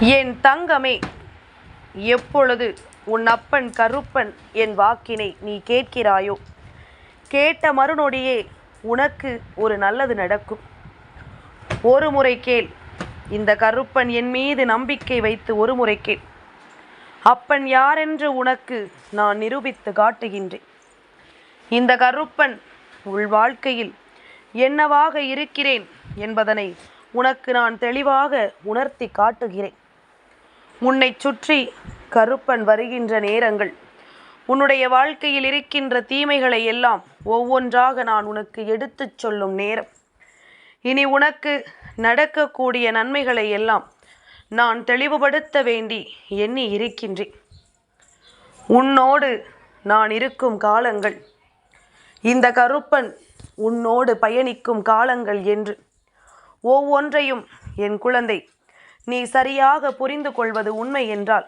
என் தங்கமே எப்பொழுது உன் அப்பன் கருப்பன் என் வாக்கினை நீ கேட்கிறாயோ? கேட்ட மறுநொடியே உனக்கு ஒரு நல்லது நடக்கும். ஒரு முறை கேள் இந்த கருப்பன் என் மீது நம்பிக்கை வைத்து ஒரு முறை கேள். அப்பன் யாரென்று உனக்கு நான் நிரூபித்து காட்டுகின்றேன். இந்த கருப்பன் உள் வாழ்க்கையில் என்னவாக இருக்கிறேன் என்பதனை உனக்கு நான் தெளிவாக உணர்த்தி காட்டுகிறேன். உன்னை சுற்றி கருப்பன் வருகின்ற நேரங்கள். உன்னுடைய வாழ்க்கையில் இருக்கின்ற தீமைகளை எல்லாம் ஒவ்வொன்றாக நான் உனக்கு எடுத்துச் சொல்லும் நேரம். இனி உனக்கு நடக்கக்கூடிய நன்மைகளை எல்லாம் நான் தெளிவுபடுத்த வேண்டி எண்ணி இருக்கின்றேன். உன்னோடு நான் இருக்கும் காலங்கள். இந்த கருப்பன் உன்னோடு பயணிக்கும் காலங்கள் என்று. ஒவ்வொன்றையும் என் குழந்தை நீ சரியாக புரிந்து கொள்வது உண்மை என்றால்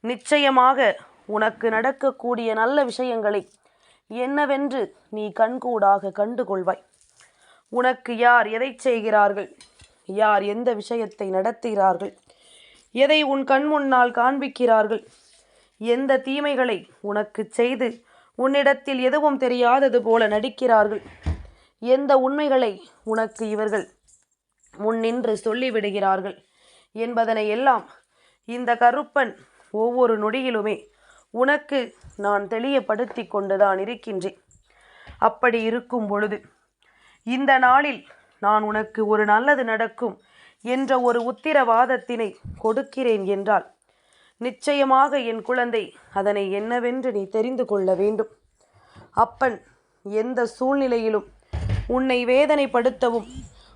நிச்சயமாக உனக்கு நடக்கக்கூடிய நல்ல விஷயங்களை என்னவென்று நீ கண்கூடாக கண்டுகொள்வாய் உனக்கு யார் எதை செய்கிறார்கள்? யார் எந்த விஷயத்தை நடத்துகிறார்கள்? எதை உன் கண் முன்னால் காண்பிக்கிறார்கள்? எந்த தீமைகளை உனக்கு செய்து உன்னிடத்தில் எதுவும் தெரியாதது போல நடிக்கிறார்கள்? எந்த உண்மைகளை உனக்கு இவர்கள் முன்னின்று சொல்லிவிடுகிறார்கள்? என்பதனை எல்லாம் இந்த கருப்பன் ஒவ்வொரு நொடியிலுமே உனக்கு நான் தெளியப்படுத்தி கொண்டுதான் இருக்கின்றேன். அப்படி இருக்கும் பொழுது இந்த நாளில் நான் உனக்கு ஒரு நல்லது நடக்கும் என்ற ஒரு உத்திரவாதத்தினை கொடுக்கிறேன் என்றால் நிச்சயமாக என் குழந்தை அதனை என்னவென்று நீ தெரிந்து கொள்ள வேண்டும். அப்பன் எந்த சூழ்நிலையிலும் உன்னை வேதனைப்படுத்தவும்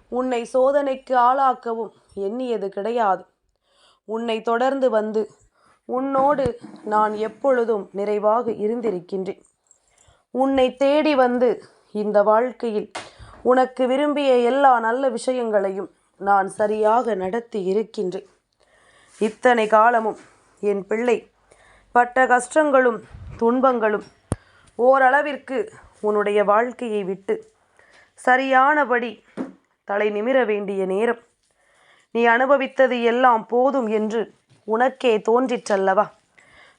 உன்னை சோதனைக்கு ஆளாக்கவும் எண்ணியது கிடையாது. உன்னை தொடர்ந்து வந்து உன்னோடு நான் எப்பொழுதும் நிறைவாக இருந்திருக்கின்றேன். உன்னை தேடி வந்து இந்த வாழ்க்கையில் உனக்கு விரும்பிய எல்லா நல்ல விஷயங்களையும் நான் சரியாக நடத்தி இருக்கின்றேன். இத்தனை காலமும் என் பிள்ளை பட்ட கஷ்டங்களும் துன்பங்களும் ஓரளவிற்கு உன்னுடைய வாழ்க்கையை விட்டு சரியானபடி தலை நிமிர வேண்டிய நேரம். நீ அனுபவித்தது எல்லாம் போதும் என்று உனக்கே தோன்றிற்றல்லவா?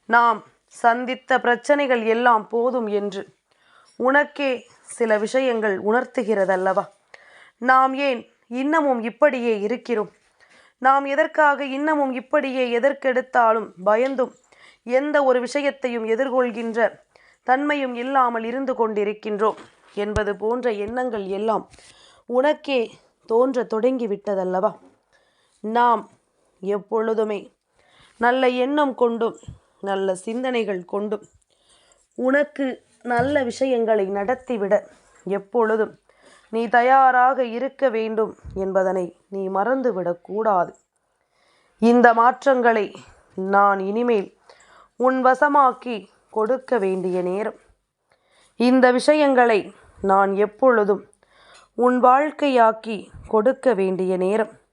நாம் சந்தித்த பிரச்சனைகள் எல்லாம் போதும் என்று உனக்கே சில விஷயங்கள் உணர்த்துகிறதல்லவா? நாம் ஏன் இன்னமும் இப்படியே இருக்கிறோம்? நாம் எதற்காக இன்னமும் இப்படியே எதற்கெடுத்தாலும் பயந்தும் எந்த ஒரு விஷயத்தையும் எதிர்கொள்கின்ற தன்மையும் இல்லாமல் இருந்து கொண்டிருக்கின்றோம் என்பது போன்ற எண்ணங்கள் எல்லாம் உனக்கே தோன்ற தொடங்கிவிட்டதல்லவா நாம் எப்பொழுதுமே நல்ல எண்ணம் கொண்டும் நல்ல சிந்தனைகள் கொண்டும் உனக்கு நல்ல விஷயங்களை நடத்திவிட எப்பொழுதும் நீ தயாராக இருக்க வேண்டும் என்பதனை நீ மறந்துவிடக்கூடாது இந்த மாற்றங்களை நான் இனிமேல் உன் வசமாக்கி கொடுக்க வேண்டிய நேரம். இந்த விஷயங்களை நான் எப்பொழுதும் உன் வாழ்க்கையாக்கி கொடுக்க வேண்டிய நேரம்.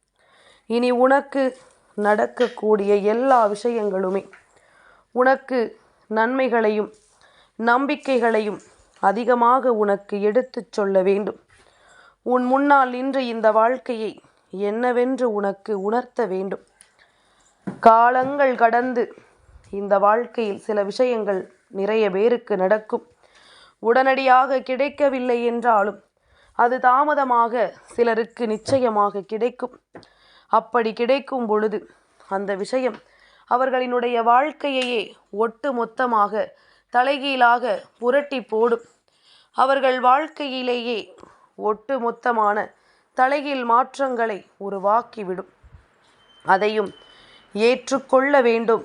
இனி உனக்கு நடக்கக்கூடிய எல்லா விஷயங்களுமே உனக்கு நன்மைகளையும் நம்பிக்கைகளையும் அதிகமாக உனக்கு எடுத்துச் சொல்ல வேண்டும். உன் முன்னால் நின்று இந்த வாழ்க்கையை என்னவென்று உனக்கு உணர்த்த வேண்டும். காலங்கள் கடந்து இந்த வாழ்க்கையில் சில விஷயங்கள் நிறைய பேருக்கு நடக்கும். உடனடியாக கிடைக்கவில்லை என்றாலும் அது தாமதமாக சிலருக்கு நிச்சயமாக கிடைக்கும். அப்படி கிடைக்கும் பொழுது அந்த விஷயம் அவர்களினுடைய வாழ்க்கையையே ஒட்டு மொத்தமாக தலைகீழாக புரட்டி போடும். அவர்கள் வாழ்க்கையிலேயே ஒட்டு மொத்தமான தலைகீழ் மாற்றங்களை உருவாக்கிவிடும். அதையும் ஏற்றுக்கொள்ள வேண்டும்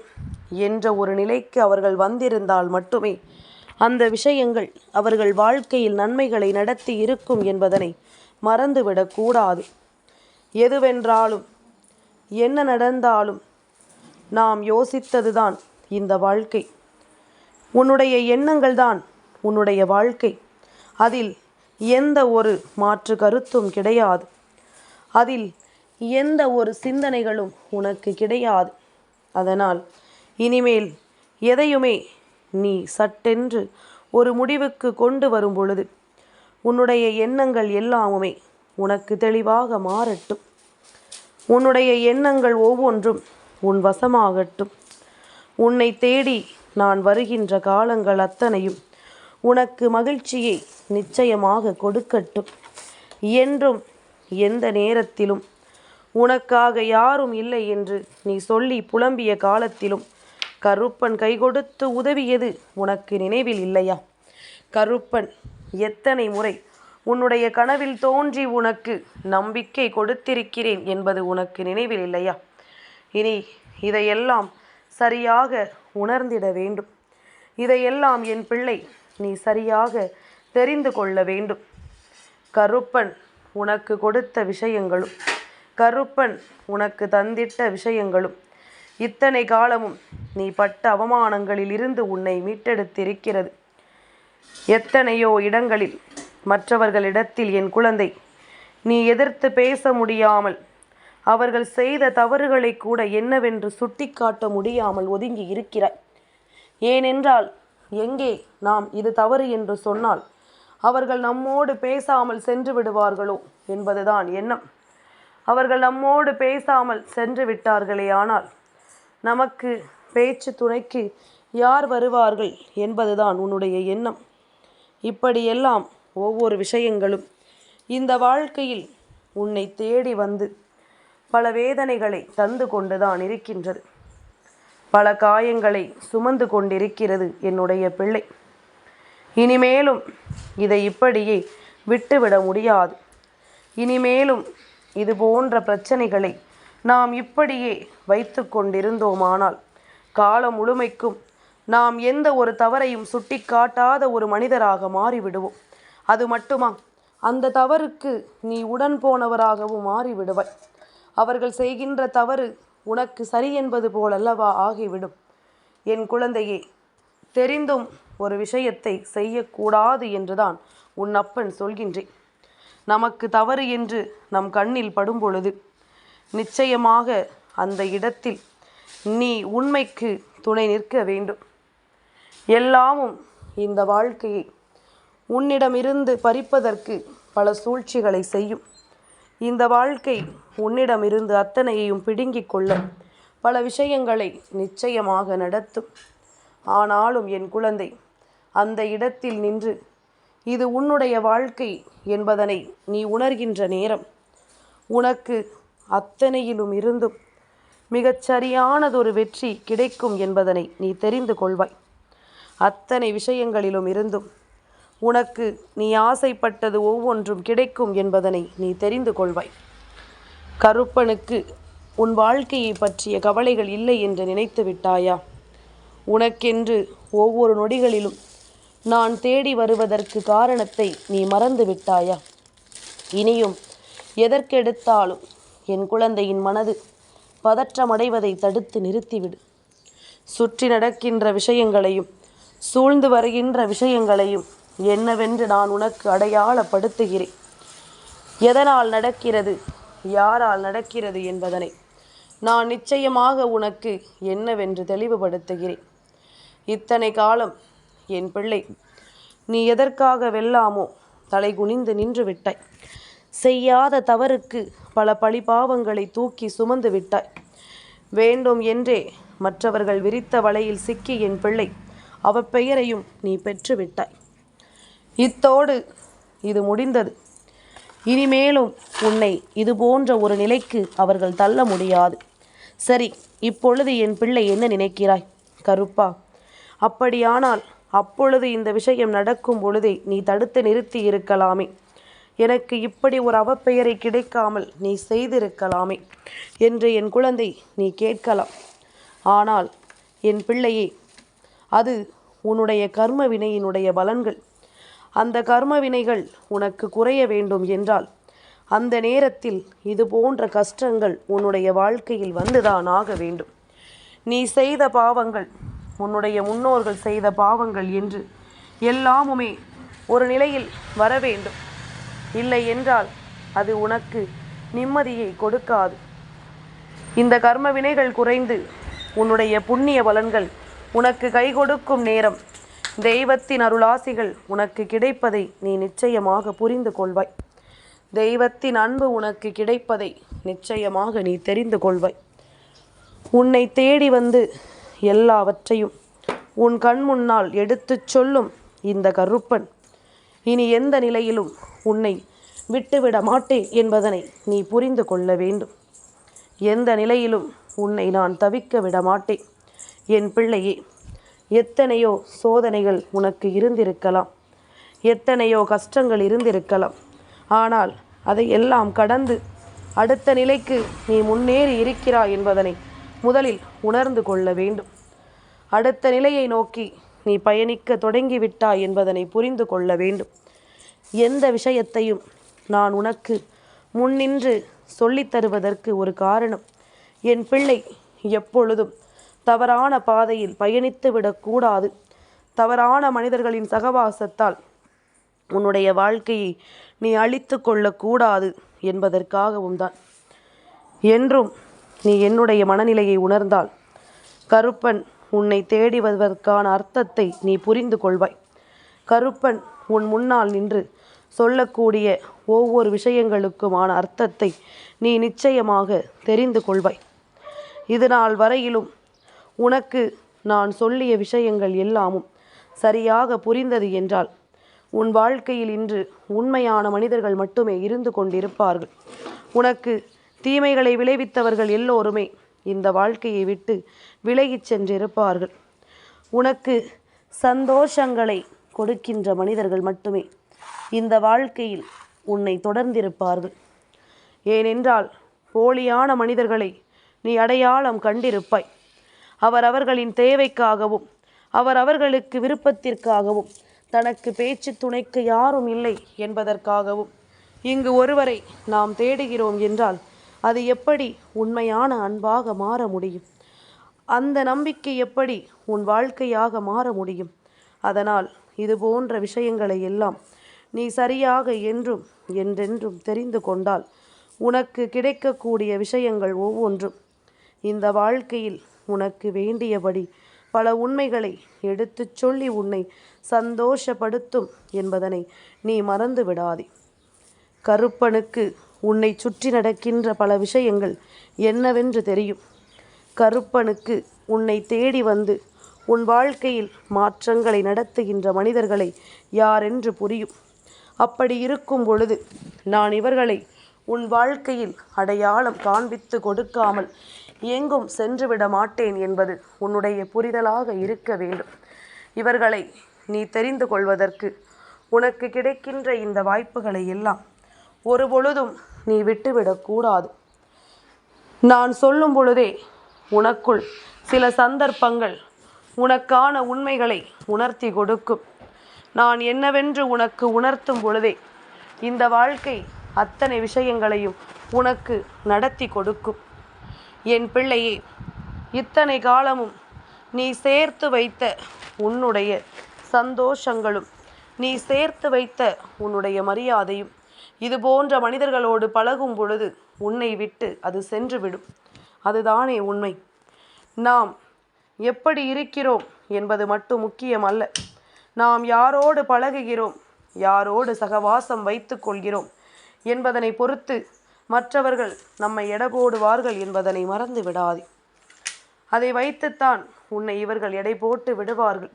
என்ற ஒரு நிலைக்கு அவர்கள் வந்திருந்தால் மட்டுமே அந்த விஷயங்கள் அவர்கள் வாழ்க்கையில் நன்மைகளை நடத்தி இருக்கும் என்பதனை மறந்துவிடக்கூடாது எதுவென்றாலும் என்ன நடந்தாலும் நாம் யோசித்ததுதான் இந்த வாழ்க்கை. உன்னுடைய எண்ணங்கள் தான் உன்னுடைய வாழ்க்கை. அதில் எந்த ஒரு மாற்று கருத்தும் கிடையாது. அதில் எந்த ஒரு சிந்தனைகளும் உனக்கு கிடையாது. அதனால் இனிமேல் எதையுமே நீ சட்டென்று ஒரு முடிவுக்கு கொண்டு வரும் பொழுது உன்னுடைய எண்ணங்கள் எல்லாமுமே உனக்கு தெளிவாக மாறட்டும். உன்னுடைய எண்ணங்கள் ஒவ்வொன்றும் உன் வசமாகட்டும். உன்னை தேடி நான் வருகின்ற காலங்கள் அத்தனையும் உனக்கு மகிழ்ச்சியை நிச்சயமாக கொடுக்கட்டும். என்றும் எந்த நேரத்திலும் உனக்காக யாரும் இல்லை என்று நீ சொல்லி புலம்பிய காலத்திலும் கருப்பன் கை கொடுத்து உதவியது உனக்கு நினைவில் இல்லையா? கருப்பன் எத்தனை முறை உன்னுடைய கனவில் தோன்றி உனக்கு நம்பிக்கை கொடுத்திருக்கிறேன் என்பது உனக்கு நினைவில் இல்லையா? இனி இதையெல்லாம் சரியாக உணர்ந்திட வேண்டும். இதையெல்லாம் என் பிள்ளை நீ சரியாக தெரிந்து கொள்ள வேண்டும். கருப்பன் உனக்கு கொடுத்த விஷயங்களும் கருப்பன் உனக்கு தந்திட்ட விஷயங்களும் இத்தனை காலமும் நீ பட்ட அவமானங்களில் இருந்து உன்னை மீட்டெடுத்திருக்கிறது. எத்தனையோ இடங்களில் மற்றவர்களிடத்தில் என் குழந்தை நீ எதிர்த்து பேச முடியாமல் அவர்கள் செய்த தவறுகளை கூட என்னவென்று சுட்டிக்காட்ட முடியாமல் ஒதுங்கி இருக்கிறாய். ஏனென்றால் எங்கே நாம் இது தவறு என்று சொன்னால் அவர்கள் நம்மோடு பேசாமல் சென்று விடுவார்களோ என்பதுதான் எண்ணம். அவர்கள் நம்மோடு பேசாமல் சென்று விட்டார்களே ஆனால் நமக்கு பேச்சு துணைக்கு யார் வருவார்கள் என்பதுதான் உன்னுடைய எண்ணம். இப்படியெல்லாம் ஒவ்வொரு விஷயங்களும் இந்த வாழ்க்கையில் உன்னை தேடி வந்து பல வேதனைகளை தந்து கொண்டுதான் இருக்கின்றது. பல காயங்களை சுமந்து கொண்டிருக்கிறது என்னுடைய பிள்ளை. இனிமேலும் இதை இப்படியே விட்டுவிட முடியாது. இனிமேலும் இது போன்ற பிரச்சனைகளை நாம் இப்படியே வைத்து கொண்டிருந்தோமானால் காலம் முழுமைக்கும் நாம் எந்த ஒரு தவறையும் சுட்டிக்காட்டாத ஒரு மனிதராக மாறிவிடுவோம். அது மட்டுமா? அந்த தவறுக்கு நீ உடன் போனவராகவும் மாறிவிடுவாய். அவர்கள் செய்கின்ற தவறு உனக்கு சரி என்பது போலல்லவா ஆகிவிடும். என் குழந்தையே தெரிந்தும் ஒரு விஷயத்தை செய்யக்கூடாது என்றுதான் உன் அப்பன் சொல்கின்றேன். நமக்கு தவறு என்று நம் கண்ணில் படும் பொழுது நிச்சயமாக அந்த இடத்தில் நீ உண்மைக்கு துணை நிற்க வேண்டும். எல்லாமும் இந்த வாழ்க்கையை உன்னிடமிருந்து பறிப்பதற்கு பல சூழ்ச்சிகளை செய்யும். இந்த வாழ்க்கை உன்னிடமிருந்து அத்தனையையும் பிடுங்கிக் கொள்ள பல விஷயங்களை நிச்சயமாக நடத்தும். ஆனாலும் என் குழந்தை அந்த இடத்தில் நின்று இது உன்னுடைய வாழ்க்கை என்பதனை நீ உணர்கின்ற நேரம். உனக்கு அத்தனையிலும் இருந்தும் மிகச் சரியானதொரு வெற்றி கிடைக்கும் என்பதனை நீ தெரிந்து கொள்வாய். அத்தனை விஷயங்களிலும் இருந்தும் உனக்கு நீ ஆசைப்பட்டது ஒவ்வொன்றும் கிடைக்கும் என்பதனை நீ தெரிந்து கொள்வாய். கருப்பனுக்கு உன் வாழ்க்கையை பற்றிய கவலைகள் இல்லை என்று நினைத்து விட்டாயா? உனக்கென்று ஒவ்வொரு நொடிகளிலும் நான் தேடி வருவதற்கு காரணத்தை நீ மறந்து விட்டாயா? இனியும் எதற்கெடுத்தாலும் என் குழந்தையின் மனது பதற்றமடைவதை தடுத்து நிறுத்திவிடு. சுற்றி நடக்கின்ற விஷயங்களையும் சூழ்ந்து வருகின்ற விஷயங்களையும் என்னவென்று நான் உனக்கு அடையாளப்படுத்துகிறேன். எதனால் நடக்கிறது? யாரால் நடக்கிறது என்பதனை நான் நிச்சயமாக உனக்கு என்னவென்று தெளிவுபடுத்துகிறேன். இத்தனை காலம் என் பிள்ளை நீ எதற்காக வெல்லாமோ தலை குனிந்து நின்று விட்டாய். செய்யாத தவறுக்கு பல பழிபாவங்களை தூக்கி சுமந்து விட்டாய். வேண்டும் என்றே மற்றவர்கள் விரித்த வலையில் சிக்கி என் பிள்ளை அவ பெயரையும் நீ பெற்றுவிட்டாய் இத்தோடு இது முடிந்தது. இனிமேலும் உன்னை இது போன்ற ஒரு நிலைக்கு அவர்கள் தள்ள முடியாது. சரி இப்பொழுது என் பிள்ளை என்ன நினைக்கிறாய்? கருப்பா அப்படியானால் அப்பொழுது இந்த விஷயம் நடக்கும் பொழுதே நீ தடுத்து நிறுத்தி இருக்கலாமே. எனக்கு இப்படி ஒரு அவப்பெயரை கிடைக்காமல் நீ செய்திருக்கலாமே என்று என் குழந்தை நீ கேட்கலாம். ஆனால் என் பிள்ளையே அது உன்னுடைய கர்ம வினையினுடைய பலன்கள். அந்த கர்ம வினைகள் உனக்கு குறைய வேண்டும் என்றால் அந்த நேரத்தில் இது போன்ற கஷ்டங்கள் உன்னுடைய வாழ்க்கையில் வந்துதான் ஆக வேண்டும். நீ செய்த பாவங்கள் உன்னுடைய முன்னோர்கள் செய்த பாவங்கள் என்று எல்லாமுமே ஒரு நிலையில் வர வேண்டும். இல்லை என்றால் அது உனக்கு நிம்மதியை கொடுக்காது. இந்த கர்ம வினைகள் குறைந்து உன்னுடைய புண்ணிய பலன்கள் உனக்கு கை கொடுக்கும் நேரம் தெய்வத்தின் அருளாசிகள் உனக்கு கிடைப்பதை நீ நிச்சயமாக புரிந்து கொள்வாய். தெய்வத்தின் அன்பு உனக்கு கிடைப்பதை நிச்சயமாக நீ தெரிந்து கொள்வாய். உன்னை தேடி வந்து எல்லாவற்றையும் உன் கண் முன்னால் எடுத்துச் சொல்லும் இந்த கருப்பன் இனி எந்த நிலையிலும் உன்னை விட்டுவிட மாட்டேன் என்பதனை நீ புரிந்து கொள்ள வேண்டும். எந்த நிலையிலும் உன்னை நான் தவிக்க விட மாட்டேன். என் பிள்ளையே எத்தனையோ சோதனைகள் உனக்கு இருந்திருக்கலாம். எத்தனையோ கஷ்டங்கள் இருந்திருக்கலாம். ஆனால் அதை எல்லாம் கடந்து அடுத்த நிலைக்கு நீ முன்னேறி இருக்கிறாய் என்பதனை முதலில் உணர்ந்து கொள்ள வேண்டும். அடுத்த நிலையை நோக்கி நீ பயணிக்க தொடங்கிவிட்டாய் என்பதனை புரிந்து கொள்ள வேண்டும். எந்த விஷயத்தையும் நான் உனக்கு முன்னின்று சொல்லித் தருவதற்கு ஒரு காரணம். என் பிள்ளை எப்பொழுதும் தவறான பாதையில் பயணித்து விடக்கூடாது. தவறான மனிதர்களின் சகவாசத்தால் உன்னுடைய வாழ்க்கையை நீ அழித்து கொள்ளக்கூடாது என்பதற்காகவும் தான். என்றும் நீ என்னுடைய மனநிலையை உணர்ந்தால் கருப்பன் உன்னை தேடி வருவதற்கான அர்த்தத்தை நீ புரிந்து கொள்வாய். கருப்பன் உன் முன்னால் நின்று சொல்லக்கூடிய ஒவ்வொரு விஷயங்களுக்குமான அர்த்தத்தை நீ நிச்சயமாக தெரிந்து கொள்வாய். இது நாள் வரையிலும் உனக்கு நான் சொல்லிய விஷயங்கள் எல்லாமும் சரியாக புரிந்தது என்றால் உன் வாழ்க்கையில் இன்று உண்மையான மனிதர்கள் மட்டுமே இருந்து கொண்டிருப்பார்கள். உனக்கு தீமைகளை விளைவித்தவர்கள் எல்லோருமே இந்த வாழ்க்கையை விட்டு விலகிச் சென்றிருப்பார்கள். உனக்கு சந்தோஷங்களை கொடுக்கின்ற மனிதர்கள் மட்டுமே இந்த வாழ்க்கையில் உன்னை தொடர்ந்திருப்பார்கள். ஏனென்றால் போலியான மனிதர்களை நீ அடையாளம் கண்டிருப்பாய். அவர் அவர்களின் தேவைக்காகவும் அவர் அவர்களுக்கு விருப்பத்திற்காகவும் தனக்கு பேச்சு துணைக்கு யாரும் இல்லை என்பதற்காகவும் இங்கு ஒருவரை நாம் தேடுகிறோம் என்றால் அது எப்படி உண்மையான அன்பாக மாற முடியும்? அந்த நம்பிக்கை எப்படி உன் வாழ்க்கையாக மாற முடியும்? அதனால் இது போன்ற விஷயங்களை எல்லாம் நீ சரியாக என்றும் என்றென்றும் தெரிந்து கொண்டால் உனக்கு கிடைக்கக்கூடிய விஷயங்கள் ஒவ்வொன்றும். இந்த வாழ்க்கையில் உனக்கு வேண்டியபடி பல உண்மைகளை எடுத்துச் சொல்லி உன்னை சந்தோஷப்படுத்தும் என்பதனை நீ மறந்து விடாதே. கருப்பனுக்கு உன்னை சுற்றி நடக்கின்ற பல விஷயங்கள் என்னவென்று தெரியும். கருப்பனுக்கு உன்னை தேடி வந்து உன் வாழ்க்கையில் மாற்றங்களை நடத்துகின்ற மனிதர்களை யாரென்று புரியும். அப்படி இருக்கும் பொழுது நான் இவர்களை உன் வாழ்க்கையில் அடையாளம் காண்பித்து கொடுக்காமல் எங்கும் சென்றுவிட மாட்டேன் என்பது உன்னுடைய புரிதலாக இருக்க வேண்டும். இவர்களை நீ தெரிந்து கொள்வதற்கு உனக்கு கிடைக்கின்ற இந்த வாய்ப்புகளை எல்லாம் ஒரு பொழுதும் நீ விட்டுவிடக்கூடாது நான் சொல்லும் பொழுதே உனக்குள் சில சந்தர்ப்பங்கள் உனக்கான உண்மைகளை உணர்த்தி கொடுக்கும். நான் என்னவென்று உனக்கு உணர்த்தும் பொழுதே இந்த வாழ்க்கை அத்தனை விஷயங்களையும் உனக்கு நடத்தி கொடுக்கும். என் பிள்ளையே இத்தனை காலமும் நீ சேர்த்து வைத்த உன்னுடைய சந்தோஷங்களும் நீ சேர்த்து வைத்த உன்னுடைய மரியாதையும் இது போன்ற மனிதர்களோடு பழகும் பொழுது உன்னை விட்டு அது சென்றுவிடும். அதுதானே உண்மை. நாம் எப்படி இருக்கிறோம் என்பது மட்டும் முக்கியம் அல்ல நாம் யாரோடு பழகுகிறோம் யாரோடு சகவாசம் வைத்து கொள்கிறோம் என்பதனை பொறுத்து மற்றவர்கள் நம்மை எடை என்பதனை மறந்து விடாதே. அதை வைத்துத்தான் உன்னை இவர்கள் எடை போட்டு விடுவார்கள்.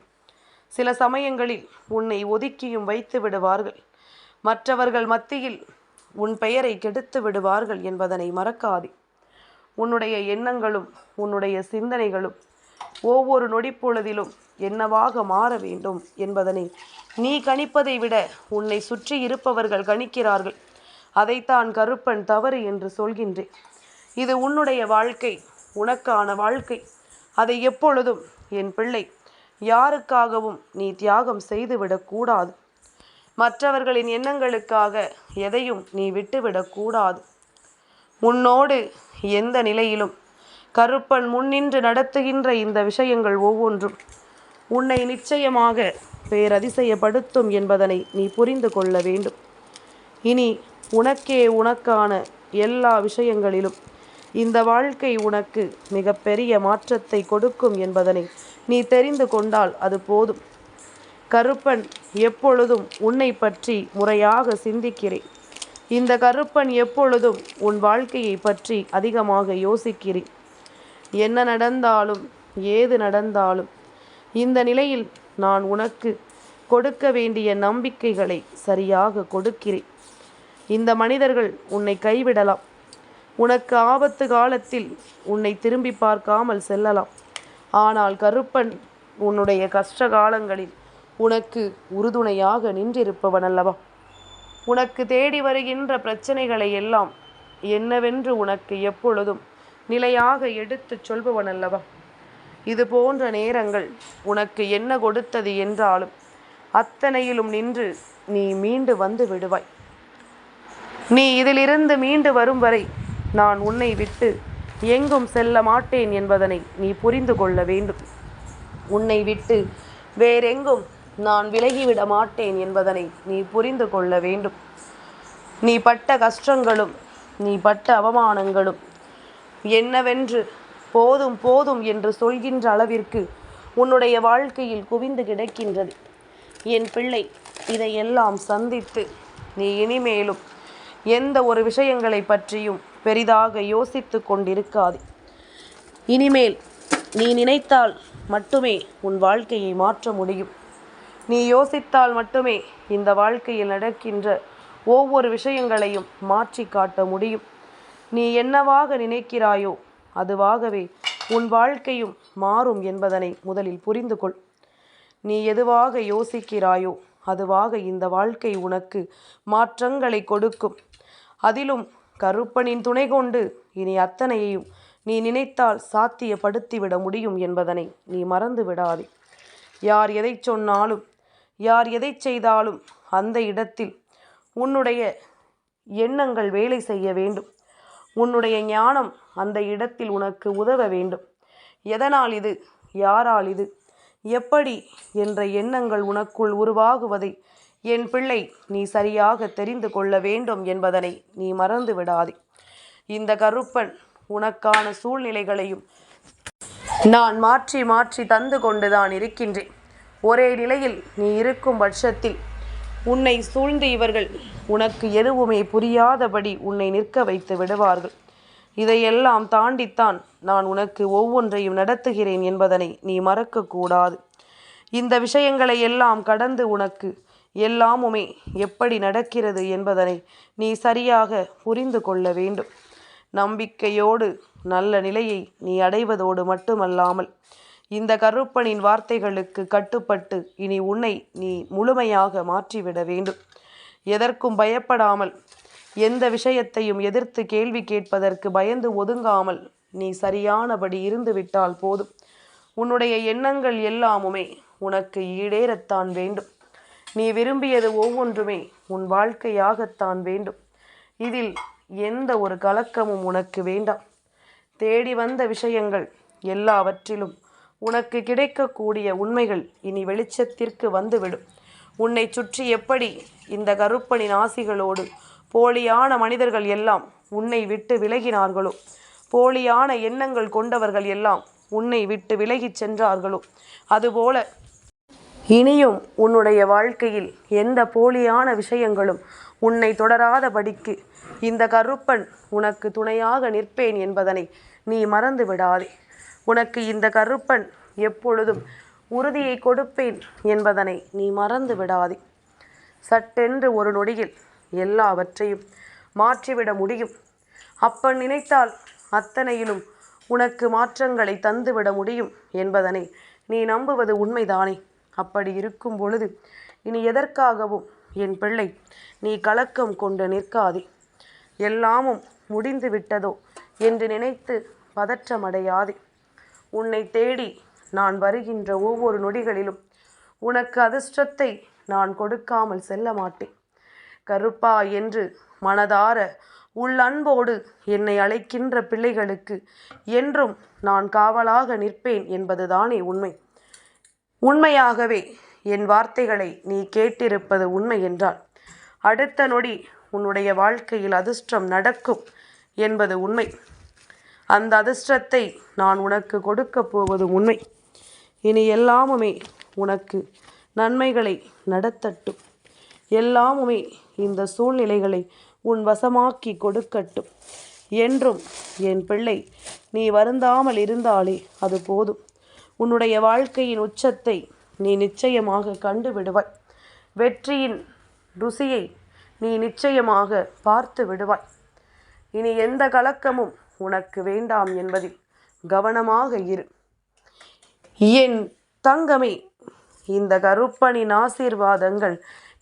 சில சமயங்களில் உன்னை ஒதுக்கியும் வைத்து விடுவார்கள். மற்றவர்கள் மத்தியில் உன் பெயரை கெடுத்து விடுவார்கள் என்பதனை மறக்காதே. உன்னுடைய எண்ணங்களும் உன்னுடைய சிந்தனைகளும் ஒவ்வொரு நொடிப்பொழுதிலும் என்னவாக மாற வேண்டும் என்பதனை நீ கணிப்பதை விட உன்னை சுற்றி இருப்பவர்கள் கணிக்கிறார்கள். அதைத்தான் கருப்பன் தவறு என்று சொல்கின்றேன். இது உன்னுடைய வாழ்க்கை உனக்கான வாழ்க்கை. அதை எப்பொழுதும் என் பிள்ளை யாருக்காகவும் நீ தியாகம் செய்துவிடக்கூடாது மற்றவர்களின் எண்ணங்களுக்காக எதையும் நீ விட்டுவிடக்கூடாது உன்னோடு எந்த நிலையிலும் கருப்பன் முன்னின்று நடத்துகின்ற இந்த விஷயங்கள் ஒவ்வொன்றும் உன்னை நிச்சயமாக பேரதிசயப்படுத்தும் என்பதனை நீ புரிந்து கொள்ள வேண்டும். இனி உனக்கே உனக்கான எல்லா விஷயங்களிலும். இந்த வாழ்க்கை உனக்கு மிகப்பெரிய மாற்றத்தை கொடுக்கும் என்பதனை நீ தெரிந்து கொண்டால் அது போதும். கருப்பன் எப்பொழுதும் உன்னை பற்றி முறையாக சிந்திக்கிறேன். இந்த கருப்பன் எப்பொழுதும் உன் வாழ்க்கையை பற்றி அதிகமாக யோசிக்கிறேன். என்ன நடந்தாலும் ஏது நடந்தாலும் இந்த நிலையில் நான் உனக்கு கொடுக்க வேண்டிய நம்பிக்கைகளை சரியாக கொடுக்கிறேன். இந்த மனிதர்கள் உன்னை கைவிடலாம். உனக்கு ஆபத்து காலத்தில் உன்னை திரும்பி பார்க்காமல் செல்லலாம். ஆனால் கருப்பன் உன்னுடைய கஷ்ட காலங்களில் உனக்கு உறுதுணையாக நின்றிருப்பவன் அல்லவா உனக்கு தேடி வருகின்ற பிரச்சனைகளை எல்லாம் என்னவென்று உனக்கு எப்பொழுதும் நிலையாக எடுத்துச் சொல்பவன் அல்லவா இது போன்ற நேரங்கள் உனக்கு என்ன கொடுத்தது என்றாலும் அத்தனையிலும் நின்று நீ மீண்டு வந்து விடுவாய். நீ இதிலிருந்து மீண்டு வரும் வரை நான் உன்னை விட்டு எங்கும் செல்ல மாட்டேன் என்பதனை நீ புரிந்து கொள்ள வேண்டும். உன்னை விட்டு வேறெங்கும் நான் விலகிவிட மாட்டேன் என்பதனை நீ புரிந்து கொள்ள வேண்டும். நீ பட்ட கஷ்டங்களும் நீ பட்ட அவமானங்களும் என்னவென்று போதும் போதும் என்று சொல்கின்ற அளவிற்கு உன்னுடைய வாழ்க்கையில் குவிந்து கிடக்கின்றது. என் பிள்ளை இதையெல்லாம் சந்தித்து நீ இனிமேலும் எந்த ஒரு விஷயங்களை பற்றியும் பெரிதாக யோசித்து கொண்டிருக்காது. இனிமேல் நீ நினைத்தால் மட்டுமே உன் வாழ்க்கையை மாற்ற முடியும். நீ யோசித்தால் மட்டுமே இந்த வாழ்க்கையில் நடக்கின்ற ஒவ்வொரு விஷயங்களையும் மாற்றி காட்ட முடியும். நீ என்னவாக நினைக்கிறாயோ அதுவாகவே உன் வாழ்க்கையும் மாறும் என்பதனை முதலில் புரிந்து கொள் நீ எதுவாக யோசிக்கிறாயோ அதுவாக இந்த வாழ்க்கை உனக்கு மாற்றங்களை கொடுக்கும். அதிலும் கருப்பனின் துணை கொண்டு இனி அத்தனையையும் நீ நினைத்தால் சாத்தியப்படுத்திவிட முடியும் என்பதனை நீ மறந்து விடாதே யார் எதை சொன்னாலும் யார் எதை செய்தாலும் அந்த இடத்தில் உன்னுடைய எண்ணங்கள் வேலை செய்ய வேண்டும். உன்னுடைய ஞானம் அந்த இடத்தில் உனக்கு உதவ வேண்டும். எதனால் இது? யாரால் இது? எப்படி என்ற எண்ணங்கள் உனக்குள் உருவாகுவதை என் பிள்ளை நீ சரியாக தெரிந்து கொள்ள வேண்டும் என்பதனை நீ மறந்து விடாதே. இந்த கருப்பன் உனக்கான சூழ்நிலைகளையும் நான் மாற்றி மாற்றி தந்து கொண்டுதான் இருக்கின்றேன். ஒரே நிலையில் நீ இருக்கும் பட்சத்தில் உன்னை சூழ்ந்து இவர்கள் உனக்கு எதுவுமே புரியாதபடி உன்னை நிற்க வைத்து விடுவார்கள். இதையெல்லாம் தாண்டித்தான் நான் உனக்கு ஒவ்வொன்றையும் நடத்துகிறேன் என்பதனை நீ மறக்கக்கூடாது. இந்த விஷயங்களை எல்லாம் கடந்து உனக்கு எல்லாமுமே எப்படி நடக்கிறது என்பதனை நீ சரியாக புரிந்து கொள்ள வேண்டும். நம்பிக்கையோடு நல்ல நிலையை நீ அடைவதோடு மட்டுமல்லாமல் இந்த கருப்பனின் வார்த்தைகளுக்கு கட்டுப்பட்டு இனி உன்னை நீ முழுமையாக மாற்றிவிட வேண்டும். எதற்கும் பயப்படாமல் எந்த விஷயத்தையும் எதிர்த்து கேள்வி கேட்பதற்கு பயந்து ஒதுங்காமல் நீ சரியானபடி இருந்துவிட்டால் போதும். உன்னுடைய எண்ணங்கள் எல்லாமுமே உனக்கு ஈடேறத்தான் வேண்டும். நீ விரும்பியது ஒவ்வொன்றுமே உன் வாழ்க்கையாகத்தான் வேண்டும். இதில் எந்த ஒரு கலக்கமும் உனக்கு வேண்டாம். தேடி வந்த விஷயங்கள் எல்லாவற்றிலும் உனக்கு கிடைக்கக்கூடிய உண்மைகள் இனி வெளிச்சத்திற்கு வந்துவிடும். உன்னை சுற்றி எப்படி இந்த கருப்பனின் ஆசிகளோடு போலியான மனிதர்கள் எல்லாம் உன்னை விட்டு விலகினார்களோ போலியான எண்ணங்கள் கொண்டவர்கள் எல்லாம் உன்னை விட்டு விலகிச் சென்றார்களோ. அதுபோல இனியும் உன்னுடைய வாழ்க்கையில் எந்த போலியான விஷயங்களும் உன்னை தொடராதபடிக்கு இந்த கருப்பன் உனக்கு துணையாக நிற்பேன் என்பதனை நீ மறந்து விடாதே. உனக்கு இந்த கருப்பன் எப்பொழுதும் உறுதியை கொடுப்பேன் என்பதனை நீ மறந்து விடாதே. சட்டென்று ஒரு நொடியில் எல்லாவற்றையும் மாற்றிவிட முடியும். அப்பன் நினைத்தால் அத்தனையிலும் உனக்கு மாற்றங்களை தந்துவிட முடியும் என்பதனை நீ நம்புவது உண்மைதானே? அப்படி இருக்கும் பொழுது இனி எதற்காகவும் என் பிள்ளை நீ கலக்கம் கொண்டு நிற்காதே. எல்லாமும் முடிந்து விட்டதோ என்று நினைத்து பதற்றமடையாதே. உன்னை தேடி நான் வருகின்ற ஒவ்வொரு நொடிகளிலும் உனக்கு அதிர்ஷ்டத்தை நான் கொடுக்காமல் செல்ல மாட்டேன். கருப்பா என்று மனதார உள் அன்போடு என்னை அழைக்கின்ற பிள்ளைகளுக்கு என்றும் நான் காவலாக நிற்பேன் என்பதுதானே உண்மை. உண்மையாகவே என் வார்த்தைகளை நீ கேட்டிருப்பது உண்மை என்றால் அடுத்த நொடி உன்னுடைய வாழ்க்கையில் அதிர்ஷ்டம் நடக்கும் என்பது உண்மை. அந்த அதிர்ஷ்டத்தை நான் உனக்கு கொடுக்கப் போவது உண்மை. இனி எல்லாமுமே உனக்கு நன்மைகளை நடத்தட்டும். எல்லாமுமே இந்த சூழ்நிலைகளை உன் வசமாக்கி கொடுக்கட்டும். என்றும் என் பிள்ளை நீ வருந்தாமல் இருந்தாலே அது போதும். உன்னுடைய வாழ்க்கையின் உச்சத்தை நீ நிச்சயமாக கண்டுவிடுவாய். வெற்றியின் ருசியை நீ நிச்சயமாக பார்த்து விடுவாய். இனி எந்த கலக்கமும் உனக்கு வேண்டாம் என்பதில் கவனமாக இரு. என் தங்கமே இந்த கருப்பனின் ஆசீர்வாதங்கள்